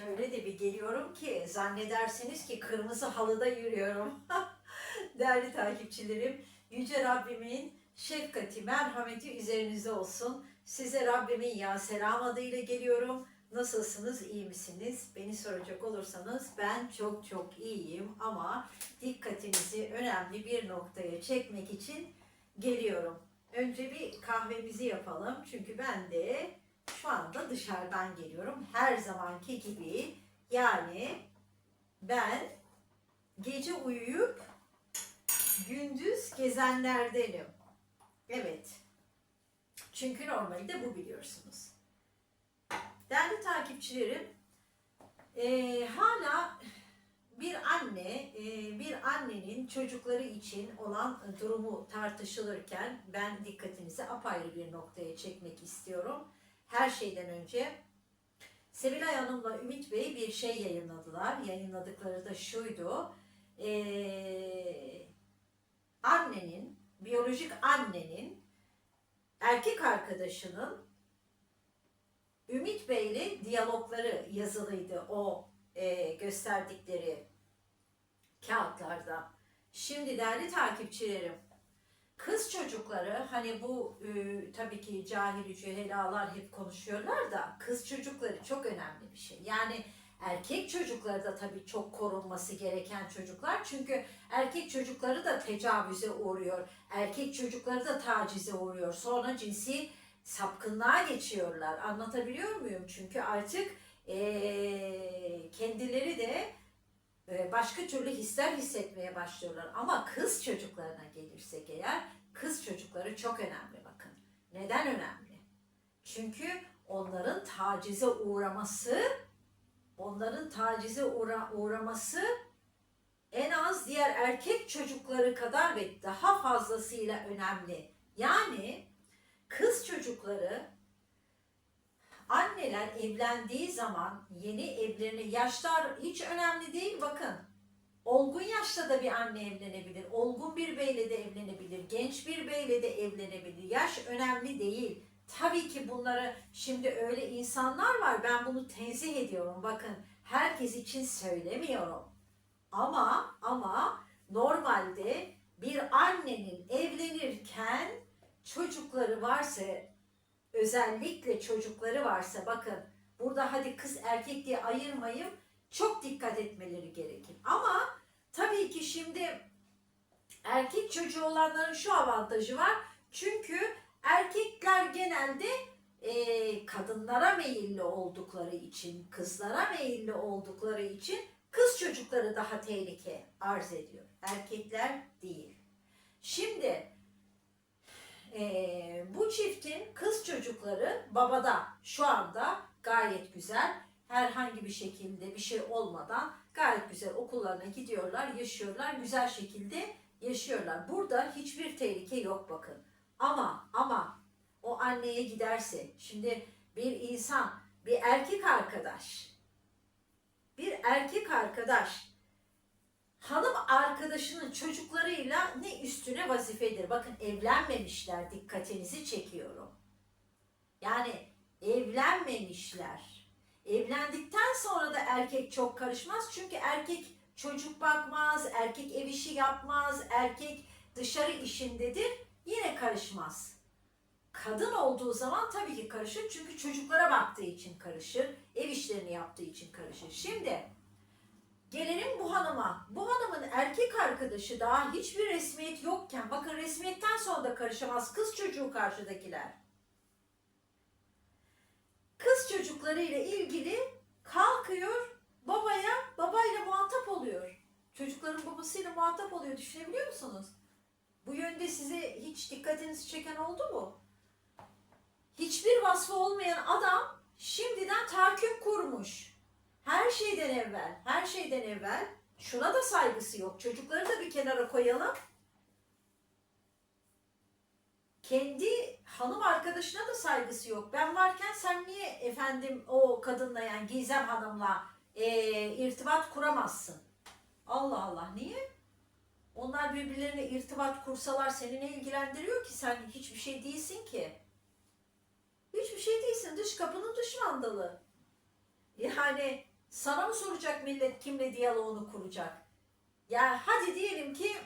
Şöyle de bir geliyorum ki zannedersiniz ki kırmızı halıda yürüyorum. Değerli takipçilerim, Yüce Rabbimin şefkati, merhameti üzerinizde olsun. Size Rabbimin ya selam adıyla geliyorum. Nasılsınız, iyi misiniz? Beni soracak olursanız ben çok çok iyiyim ama dikkatinizi önemli bir noktaya çekmek için geliyorum. Önce bir kahvemizi yapalım çünkü ben de şu anda dışarıdan geliyorum. Her zamanki gibi yani ben gece uyuyup gündüz gezenlerdenim. Evet. Çünkü normalde bu biliyorsunuz. Değerli takipçilerim, eee, hala bir anne, eee, bir annenin çocukları için olan durumu tartışılırken ben dikkatinizi apayrı bir noktaya çekmek istiyorum. Her şeyden önce Sevilay Hanım'la Ümit Bey bir şey yayınladılar. Yayınladıkları da şuydu. Eee, annenin, biyolojik annenin erkek arkadaşının Ümit Bey'le diyalogları yazılıydı o e, gösterdikleri kağıtlarda. Şimdi değerli takipçilerim, kız çocukları hani bu e, tabii ki cahil cühelalar hep konuşuyorlar da kız çocukları çok önemli bir şey. Yani erkek çocukları da tabii çok korunması gereken çocuklar. Çünkü erkek çocukları da tecavüze uğruyor. Erkek çocukları da tacize uğruyor. Sonra cinsi sapkınlığa geçiyorlar. Anlatabiliyor muyum? Çünkü artık eee, kendileri de e, başka türlü hisler hissetmeye başlıyorlar. Ama kız çocuklarına gelirsek eğer, kız çocukları çok önemli bakın. Neden önemli? Çünkü onların tacize uğraması, onların tacize uğra- uğraması en az diğer erkek çocukları kadar ve daha fazlasıyla önemli. Yani kız çocukları anneler evlendiği zaman yeni evlerini yaşlar hiç önemli değil bakın. Olgun yaşta da bir anne evlenebilir. Olgun bir beyle de evlenebilir. Genç bir beyle de evlenebilir. Yaş önemli değil. Tabii ki bunları şimdi öyle insanlar var. Ben bunu tenzih ediyorum. Bakın herkes için söylemiyorum. Ama ama normalde bir annenin evlenirken çocukları varsa özellikle çocukları varsa bakın burada hadi kız erkek diye ayırmayıp çok dikkat etmeleri gerekir. Ama tabii ki şimdi erkek çocuğu olanların şu avantajı var. Çünkü erkekler genelde e, kadınlara meyilli oldukları için, kızlara meyilli oldukları için kız çocukları daha tehlike arz ediyor. Erkekler değil. Şimdi ee, bu çiftin kız çocukları babada şu anda gayet güzel. Herhangi bir şekilde bir şey olmadan gayet güzel okullarına gidiyorlar, yaşıyorlar, güzel şekilde yaşıyorlar. Burada hiçbir tehlike yok bakın. Ama ama o anneye giderse şimdi bir insan, bir erkek arkadaş, bir erkek arkadaş hanım arkadaşının çocuklarıyla ne üstüne vazifedir. Bakın evlenmemişler dikkatinizi çekiyorum. Yani evlenmemişler. Evlendikten sonra da erkek çok karışmaz. Çünkü erkek çocuk bakmaz, erkek ev işi yapmaz, erkek dışarı işindedir. Yine karışmaz. Kadın olduğu zaman tabii ki karışır. Çünkü çocuklara baktığı için karışır. Ev işlerini yaptığı için karışır. Şimdi Gelelim bu hanıma. Bu hanımın erkek arkadaşı daha hiçbir resmiyet yokken, bakın resmiyetten sonra da karışamaz kız çocuğu karşıdakiler. Kız çocukları ile ilgili kalkıyor babaya, babayla muhatap oluyor. Çocukların babasıyla muhatap oluyor. Düşünebiliyor musunuz? Bu yönde size hiç dikkatinizi çeken oldu mu? Hiçbir vasfı olmayan adam şimdiden tahakküm kurmuş. Her şeyden evvel, her şeyden evvel şuna da saygısı yok. Çocukları da bir kenara koyalım. Kendi hanım arkadaşına da saygısı yok. Ben varken sen niye efendim o kadınla yani Gizem Hanım'la eee, irtibat kuramazsın? Allah Allah niye? Onlar birbirlerine irtibat kursalar seni ne ilgilendiriyor ki? Sen hiçbir şey değilsin ki. Hiçbir şey değilsin. Dış kapının dış mandalı. Yani Sana mı soracak millet kimle diyaloğunu kuracak? Yani hadi diyelim ki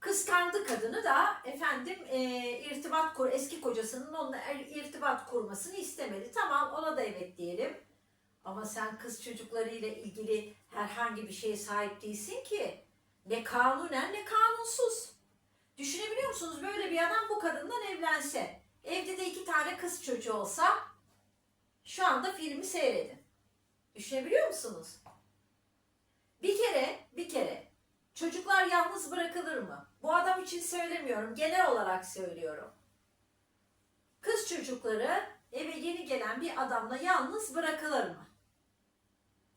kıskandı kadını da efendim e, irtibat kur eski kocasının onunla er- irtibat kurmasını istemedi. Tamam ona da evet diyelim. Ama sen kız çocuklarıyla ilgili herhangi bir şeye sahip değilsin ki. Ne kanunen ne kanunsuz. Düşünebiliyor musunuz böyle bir adam bu kadından evlense, evde de iki tane kız çocuğu olsa şu anda filmi seyredin. Düşünebiliyor musunuz? Bir kere, bir kere çocuklar yalnız bırakılır mı? Bu adam için söylemiyorum, genel olarak söylüyorum. Kız çocukları eve yeni gelen bir adamla yalnız bırakılır mı?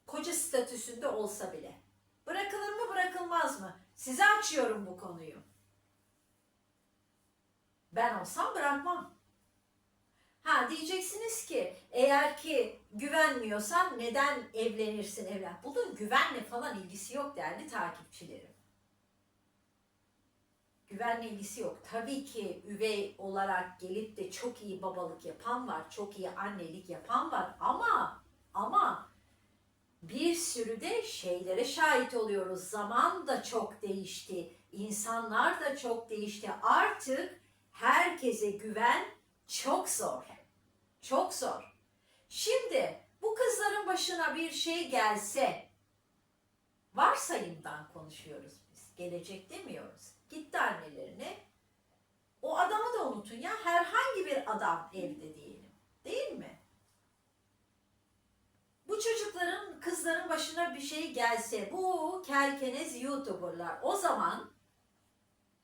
Koca statüsünde olsa bile. Bırakılır mı, bırakılmaz mı? Size açıyorum bu konuyu. Ben olsam bırakmam. Ha diyeceksiniz ki eğer ki güvenmiyorsan neden evlenirsin evlen? Bunun güvenle falan ilgisi yok değerli takipçilerim. Güvenle ilgisi yok. Tabii ki üvey olarak gelip de çok iyi babalık yapan var, çok iyi annelik yapan var ama ama bir sürü de şeylere şahit oluyoruz. Zaman da çok değişti. İnsanlar da çok değişti. Artık herkese güven çok zor. Çok zor. Şimdi bu kızların başına bir şey gelse varsayımdan konuşuyoruz biz. Gelecek demiyoruz. Gitti annelerine. O adamı da unutun ya. Herhangi bir adam evde diyelim. Değil mi? Bu çocukların, kızların başına bir şey gelse, bu kerkenez YouTuber'lar o zaman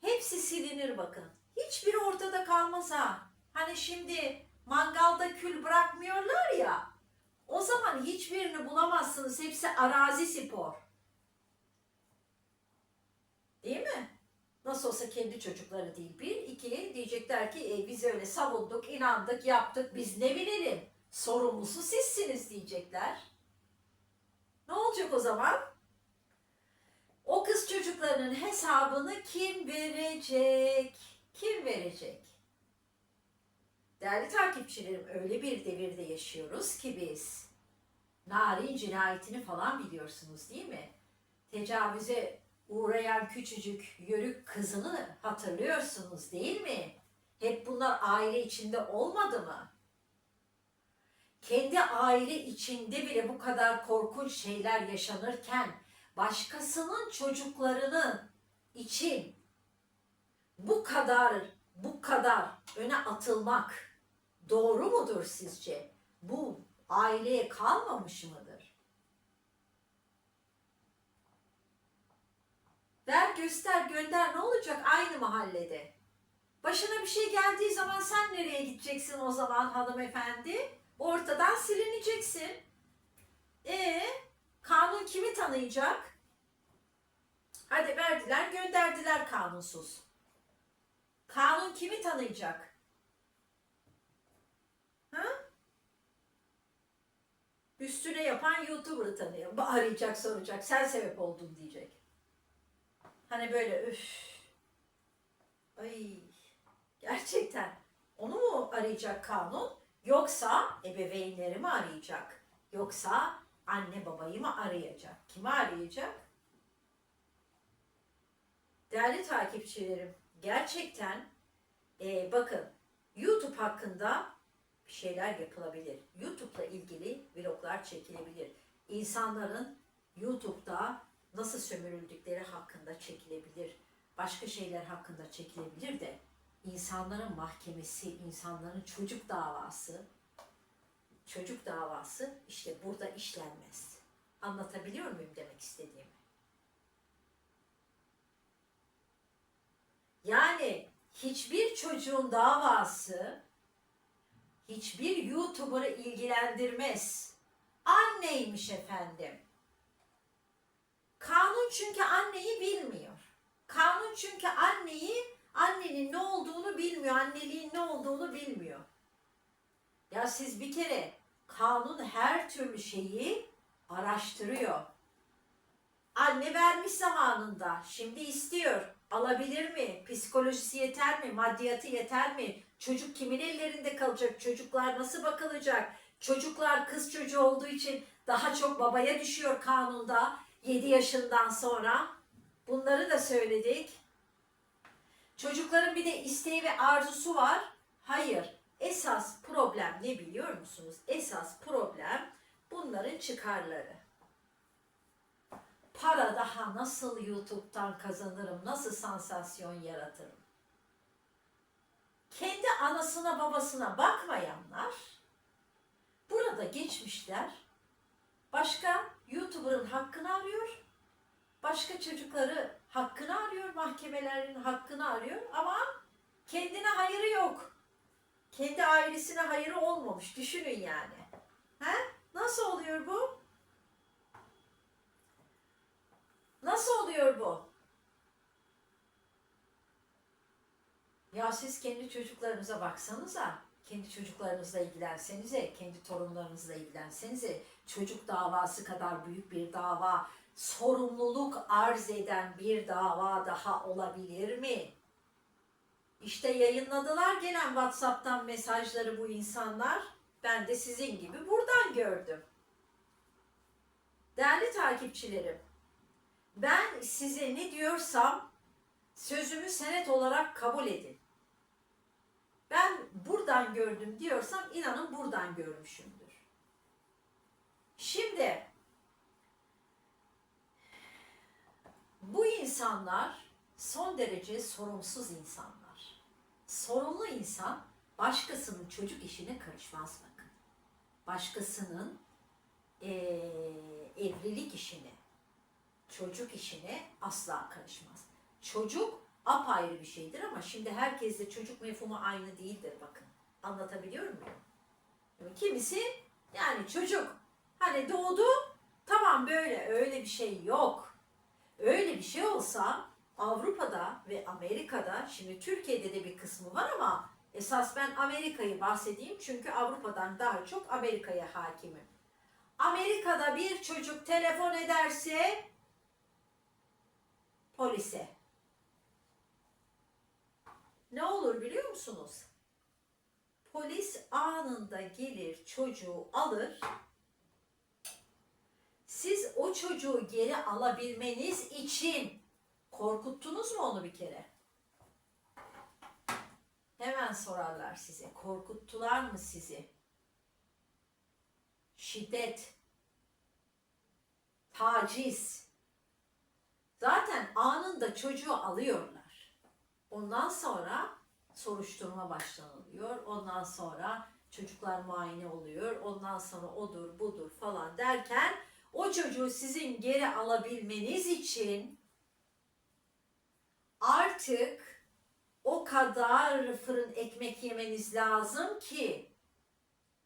hepsi silinir bakın. Hiçbiri ortada kalmaz ha. Hani şimdi mangalda kül bırakmıyorlar ya. O zaman hiçbirini bulamazsınız. Hepsi arazi spor. Değil mi? Nasıl olsa kendi çocukları değil. Bir, iki diyecekler ki e, biz öyle savunduk, inandık, yaptık. Biz ne bilelim? Sorumlusu sizsiniz diyecekler. Ne olacak o zaman? O kız çocuklarının hesabını kim verecek? Kim verecek? Değerli takipçilerim öyle bir devirde yaşıyoruz ki biz. Narin cinayetini falan biliyorsunuz değil mi? Tecavüze uğrayan küçücük yörük kızını hatırlıyorsunuz değil mi? Hep bunlar aile içinde olmadı mı? Kendi aile içinde bile bu kadar korkunç şeyler yaşanırken başkasının çocuklarının için bu kadar bu kadar öne atılmak doğru mudur sizce? Bu aileye kalmamış mıdır? Ver göster gönder ne olacak aynı mahallede? Başına bir şey geldiği zaman sen nereye gideceksin o zaman hanımefendi? Ortadan silineceksin. E kanun kimi tanıyacak? Hadi verdiler gönderdiler kanunsuz. Kanun kimi tanıyacak? Ha? Üstüne yapan YouTuber'ı tanıyor. Bu Arayacak soracak. Sen sebep oldun diyecek. Hani böyle üf. Ay. Gerçekten. Onu mu arayacak kanun? Yoksa ebeveynleri mi arayacak? Yoksa anne babayı mı arayacak? Kimi arayacak? Değerli takipçilerim, gerçekten e, bakın YouTube hakkında şeyler yapılabilir. YouTube'la ilgili vloglar çekilebilir. İnsanların YouTube'da nasıl sömürüldükleri hakkında çekilebilir. Başka şeyler hakkında çekilebilir de insanların mahkemesi, insanların çocuk davası, çocuk davası işte burada işlenmez. Anlatabiliyor muyum demek istediğimi? Yani hiçbir çocuğun davası hiçbir YouTuber'ı ilgilendirmez. Anneymiş efendim. Kanun çünkü anneyi bilmiyor. Kanun çünkü anneyi, annenin ne olduğunu bilmiyor, anneliğin ne olduğunu bilmiyor. Ya siz bir kere kanun her türlü şeyi araştırıyor. Anne vermiş zamanında, şimdi istiyor. Alabilir mi? Psikolojisi yeter mi? Maddiyatı yeter mi? Çocuk kimin ellerinde kalacak? Çocuklar nasıl bakılacak? Çocuklar kız çocuğu olduğu için daha çok babaya düşüyor kanunda 7 yaşından sonra. Bunları da söyledik. Çocukların bir de isteği ve arzusu var. Hayır. Esas problem ne biliyor musunuz? Esas problem bunların çıkarları. Para daha nasıl YouTube'dan kazanırım? Nasıl sansasyon yaratırım? Anasına babasına bakmayanlar burada geçmişler başka YouTuber'ın hakkını arıyor. Başka çocukları hakkını arıyor, mahkemelerin hakkını arıyor ama kendine hayırı yok. Kendi ailesine hayırı olmamış. Düşünün yani. He? Nasıl oluyor bu? Nasıl oluyor bu? Ya siz kendi çocuklarınıza baksanıza. Kendi çocuklarınızla ilgilensenize, kendi torunlarınızla ilgilensenize. Çocuk davası kadar büyük bir dava, sorumluluk arz eden bir dava daha olabilir mi? İşte yayınladılar gelen WhatsApp'tan mesajları bu insanlar. Ben de sizin gibi buradan gördüm. Değerli takipçilerim, ben size ne diyorsam sözümü senet olarak kabul edin. Ben buradan gördüm diyorsam inanın buradan görmüşümdür. Şimdi bu insanlar son derece sorumsuz insanlar. Sorumlu insan başkasının çocuk işine karışmaz bakın. Başkasının eee, evlilik işine, çocuk işine asla karışmaz. Çocuk apayrı bir şeydir ama şimdi herkeste çocuk mefhumu aynı değildir bakın. Anlatabiliyor muyum? Kimisi yani çocuk hani doğdu tamam böyle öyle bir şey yok. Öyle bir şey olsa Avrupa'da ve Amerika'da şimdi Türkiye'de de bir kısmı var ama esas ben Amerika'yı bahsedeyim çünkü Avrupa'dan daha çok Amerika'ya hakimim. Amerika'da bir çocuk telefon ederse polise. Ne olur biliyor musunuz? Polis anında gelir çocuğu alır. Siz o çocuğu geri alabilmeniz için korkuttunuz mu onu bir kere? Hemen sorarlar size. Korkuttular mı sizi? Şiddet, taciz. Zaten anında çocuğu alıyorlar. Ondan sonra soruşturma başlanılıyor. Ondan sonra çocuklar muayene oluyor. Ondan sonra odur budur falan derken o çocuğu sizin geri alabilmeniz için artık o kadar fırın ekmek yemeniz lazım ki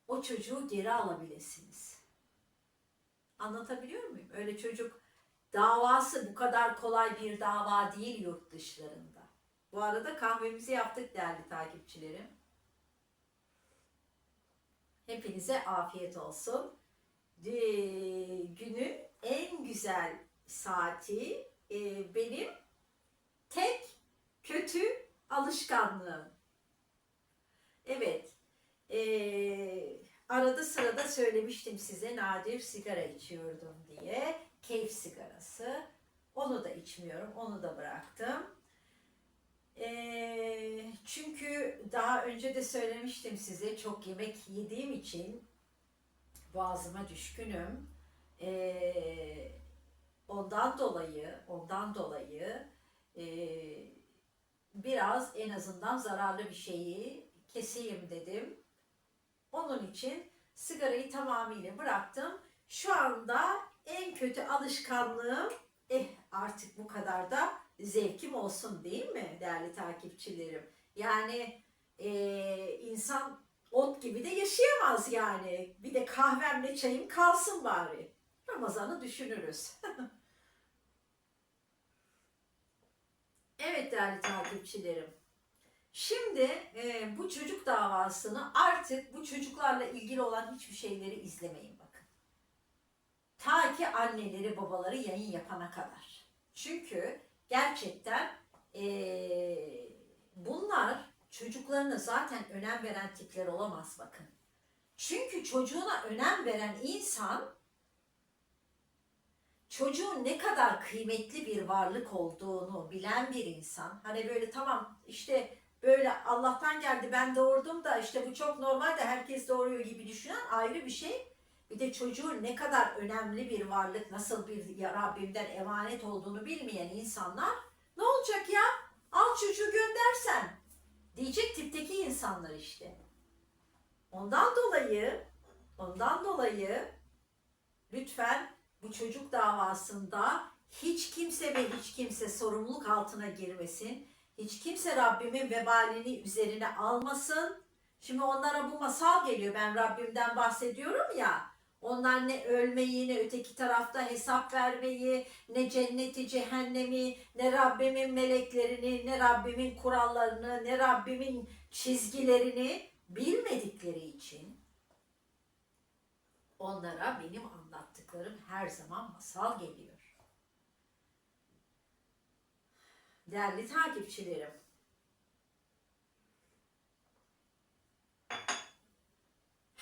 o çocuğu geri alabilirsiniz. Anlatabiliyor muyum? Öyle çocuk davası bu kadar kolay bir dava değil yurt dışlarında. Bu arada kahvemizi yaptık değerli takipçilerim. Hepinize afiyet olsun. Günün en güzel saati e, benim tek kötü alışkanlığım. Evet. Ee, arada sırada söylemiştim size nadir sigara içiyordum diye. Keyif sigarası. Onu da içmiyorum. Onu da bıraktım. Ee, çünkü daha önce de söylemiştim size çok yemek yediğim için boğazıma düşkünüm. Ee, ondan dolayı, ondan dolayı e, biraz en azından zararlı bir şeyi keseyim dedim. Onun için sigarayı tamamıyla bıraktım. Şu anda en kötü alışkanlığım eh artık bu kadar da zevkim olsun değil mi değerli takipçilerim? Yani eh, insan ot gibi de yaşayamaz yani. Bir de kahvemle çayım kalsın bari. Ramazan'ı düşünürüz. evet değerli takipçilerim. Şimdi e, bu çocuk davasını artık bu çocuklarla ilgili olan hiçbir şeyleri izlemeyin bakın. Ta ki anneleri babaları yayın yapana kadar. Çünkü gerçekten e, bunlar çocuklarına zaten önem veren tipler olamaz bakın. Çünkü çocuğuna önem veren insan çocuğun ne kadar kıymetli bir varlık olduğunu bilen bir insan. Hani böyle tamam işte böyle Allah'tan geldi ben doğurdum da işte bu çok normal de herkes doğuruyor gibi düşünen ayrı bir şey. Bir de çocuğun ne kadar önemli bir varlık, nasıl bir Rabbimden emanet olduğunu bilmeyen insanlar ne olacak ya? Al çocuğu göndersen diyecek tipteki insanlar işte. Ondan dolayı, ondan dolayı lütfen bu çocuk davasında hiç kimse ve hiç kimse sorumluluk altına girmesin. Hiç kimse Rabbimin vebalini üzerine almasın. Şimdi onlara bu masal geliyor. Ben Rabbimden bahsediyorum ya. Onlar ne ölmeyi, ne öteki tarafta hesap vermeyi, ne cenneti, cehennemi, ne Rabbimin meleklerini, ne Rabbimin kurallarını, ne Rabbimin çizgilerini bilmedikleri için onlara benim anlattıklarım her zaman masal geliyor. Değerli takipçilerim,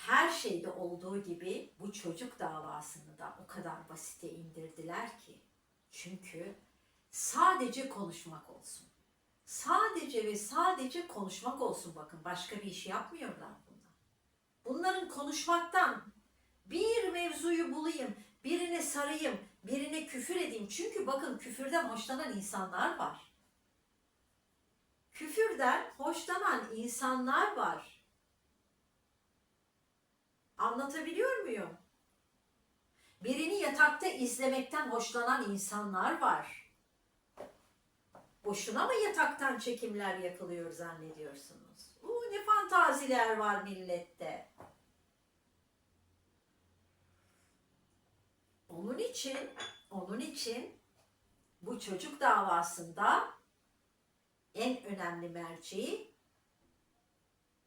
her şeyde olduğu gibi bu çocuk davasını da o kadar basite indirdiler ki. Çünkü sadece konuşmak olsun. Sadece ve sadece konuşmak olsun bakın. Başka bir iş yapmıyorlar bunlar. Bunların konuşmaktan bir mevzuyu bulayım, birine sarayım, birine küfür edeyim. Çünkü bakın küfürden hoşlanan insanlar var. Küfürden hoşlanan insanlar var. Anlatabiliyor muyum? Birini yatakta izlemekten hoşlanan insanlar var. Boşuna mı yataktan çekimler yapılıyor zannediyorsunuz? Uuu ne fantaziler var millette. Onun için, onun için bu çocuk davasında en önemli merceği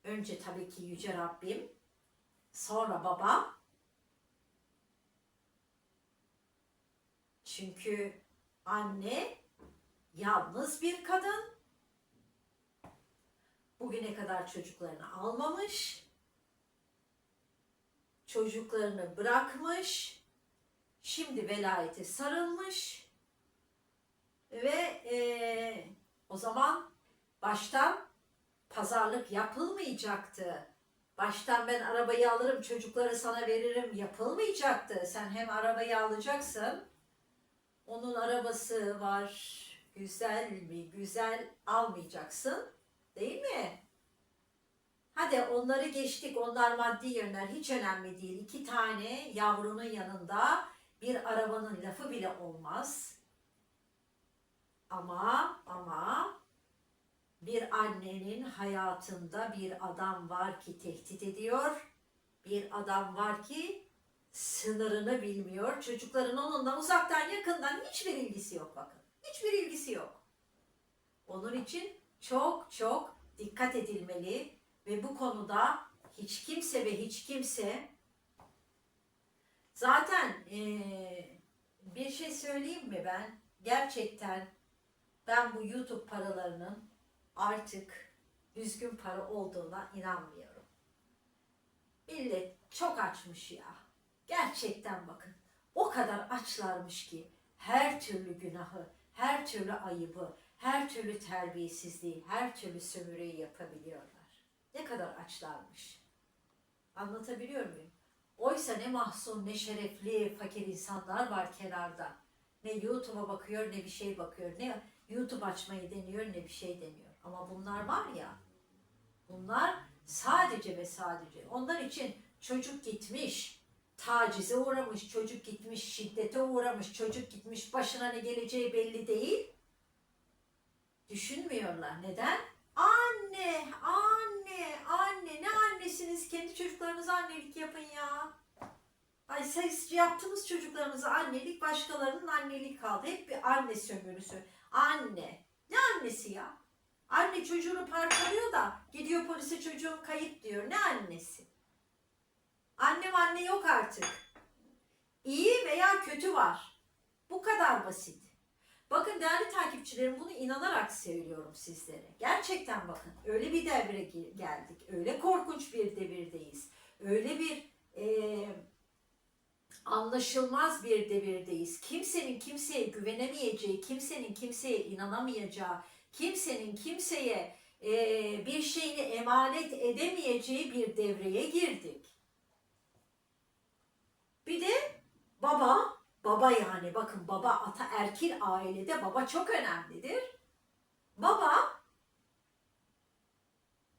önce tabii ki Yüce Rabbim, sonra baba. Çünkü anne yalnız bir kadın. Bugüne kadar çocuklarını almamış. Çocuklarını bırakmış. Şimdi velayete sarılmış. Ve eee, o zaman baştan pazarlık yapılmayacaktı. Baştan ben arabayı alırım, çocukları sana veririm yapılmayacaktı. Sen hem arabayı alacaksın, onun arabası var, güzel mi, güzel almayacaksın, değil mi? Hadi onları geçtik, onlar maddi yönler hiç önemli değil. İki tane yavrunun yanında bir arabanın lafı bile olmaz. Ama, ama bir annenin hayatında bir adam var ki tehdit ediyor. Bir adam var ki sınırını bilmiyor. Çocukların onunla uzaktan yakından hiçbir ilgisi yok bakın. Hiçbir ilgisi yok. Onun için çok çok dikkat edilmeli ve bu konuda hiç kimse ve hiç kimse zaten eee, bir şey söyleyeyim mi ben? Gerçekten ben bu YouTube paralarının artık düzgün para olduğuna inanmıyorum. Millet çok açmış ya. Gerçekten bakın. O kadar açlarmış ki her türlü günahı, her türlü ayıbı, her türlü terbiyesizliği, her türlü sömürüyü yapabiliyorlar. Ne kadar açlarmış. Anlatabiliyor muyum? Oysa ne mahzun, ne şerefli, fakir insanlar var kenarda. Ne YouTube'a bakıyor, ne bir şey bakıyor. Ne YouTube açmayı deniyor, ne bir şey deniyor. Ama bunlar var ya, bunlar sadece ve sadece. Onlar için çocuk gitmiş, tacize uğramış, çocuk gitmiş, şiddete uğramış, çocuk gitmiş, başına ne geleceği belli değil. Düşünmüyorlar. Neden? Anne, anne, anne. Ne annesiniz? Kendi çocuklarınıza annelik yapın ya. Ay siz yaptığınız çocuklarınıza annelik, başkalarının annelik kaldı. Hep bir anne sömürüsü. Anne. Ne annesi ya? Anne çocuğunu parçalıyor da gidiyor polise çocuğum kayıp diyor. Ne annesi? Annem anne yok artık. İyi veya kötü var. Bu kadar basit. Bakın değerli takipçilerim bunu inanarak söylüyorum sizlere. Gerçekten bakın öyle bir devre ge- geldik. Öyle korkunç bir devirdeyiz. öyle bir e, anlaşılmaz bir devirdeyiz. Kimsenin kimseye güvenemeyeceği, kimsenin kimseye inanamayacağı, kimsenin kimseye e, bir şeyini emanet edemeyeceği bir devreye girdik. Bir de baba, baba yani bakın baba ata erkil ailede baba çok önemlidir. Baba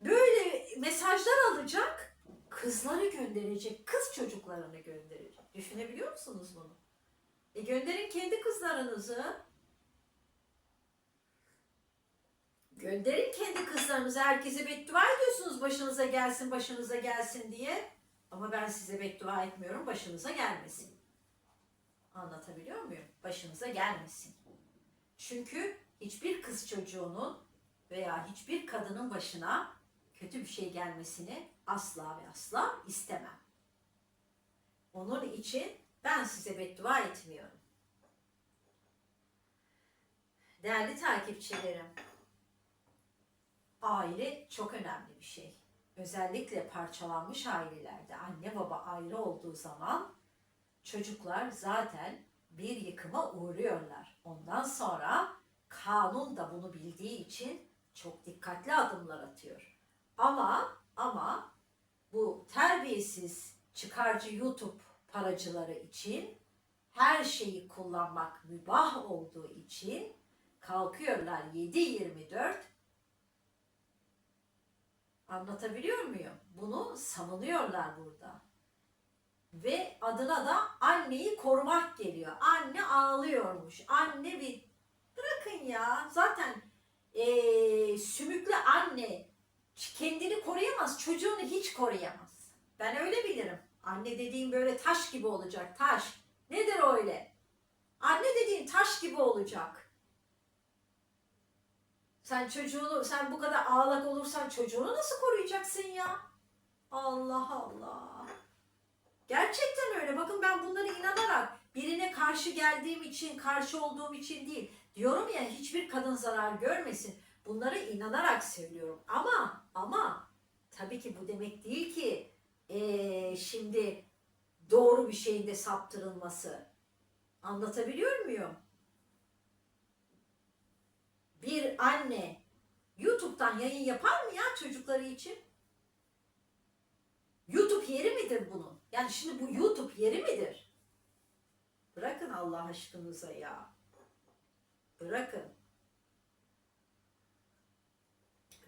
böyle mesajlar alacak, kızları gönderecek, kız çocuklarını gönderecek. Düşünebiliyor musunuz bunu? E gönderin kendi kızlarınızı. Gönderin kendi kızlarınızı. Herkese beddua ediyorsunuz başınıza gelsin, başınıza gelsin diye. Ama ben size beddua etmiyorum, başınıza gelmesin. Anlatabiliyor muyum? Başınıza gelmesin. Çünkü hiçbir kız çocuğunun veya hiçbir kadının başına kötü bir şey gelmesini asla ve asla istemem. Onun için ben size beddua etmiyorum. Değerli takipçilerim, aile çok önemli bir şey. Özellikle parçalanmış ailelerde anne baba ayrı olduğu zaman çocuklar zaten bir yıkıma uğruyorlar. Ondan sonra kanun da bunu bildiği için çok dikkatli adımlar atıyor. Ama ama bu terbiyesiz çıkarcı YouTube paracıları için her şeyi kullanmak mübah olduğu için kalkıyorlar 7-24 anlatabiliyor muyum? Bunu savunuyorlar burada. Ve adına da anneyi korumak geliyor. Anne ağlıyormuş. Anne bir bırakın ya. Zaten eee, sümüklü anne kendini koruyamaz. Çocuğunu hiç koruyamaz. Ben öyle bilirim. Anne dediğim böyle taş gibi olacak. Taş. Nedir öyle? Anne dediğin taş gibi olacak. Sen çocuğunu, sen bu kadar ağlak olursan çocuğunu nasıl koruyacaksın ya? Allah Allah. Gerçekten öyle. Bakın ben bunları inanarak birine karşı geldiğim için, karşı olduğum için değil. Diyorum ya hiçbir kadın zarar görmesin. Bunları inanarak söylüyorum. Ama ama tabii ki bu demek değil ki eee, şimdi doğru bir şeyin de saptırılması. Anlatabiliyor muyum? Bir anne YouTube'dan yayın yapar mı ya çocukları için? YouTube yeri midir bunun? Yani şimdi bu YouTube yeri midir? Bırakın Allah aşkınıza ya. Bırakın.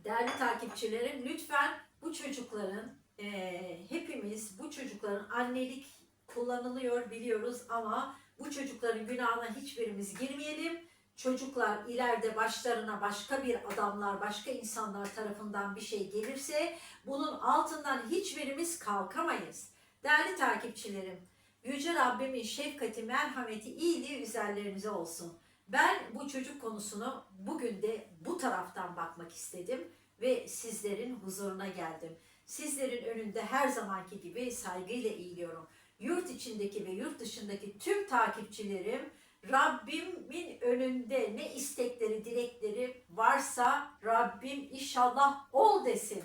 Değerli takipçilerim lütfen bu çocukların eee, hepimiz bu çocukların annelik kullanılıyor biliyoruz ama bu çocukların günahına hiçbirimiz girmeyelim. Çocuklar ileride başlarına başka bir adamlar, başka insanlar tarafından bir şey gelirse bunun altından hiçbirimiz kalkamayız. Değerli takipçilerim, Yüce Rabbimin şefkati, merhameti, iyiliği üzerlerinize olsun. Ben bu çocuk konusunu bugün de bu taraftan bakmak istedim ve sizlerin huzuruna geldim. Sizlerin önünde her zamanki gibi saygıyla eğiliyorum. Yurt içindeki ve yurt dışındaki tüm takipçilerim Rabbimin önünde ne istekleri, dilekleri varsa Rabbim inşallah ol desin.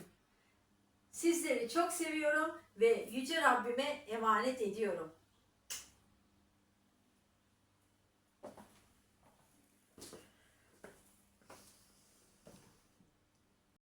Sizleri çok seviyorum ve Yüce Rabbime emanet ediyorum.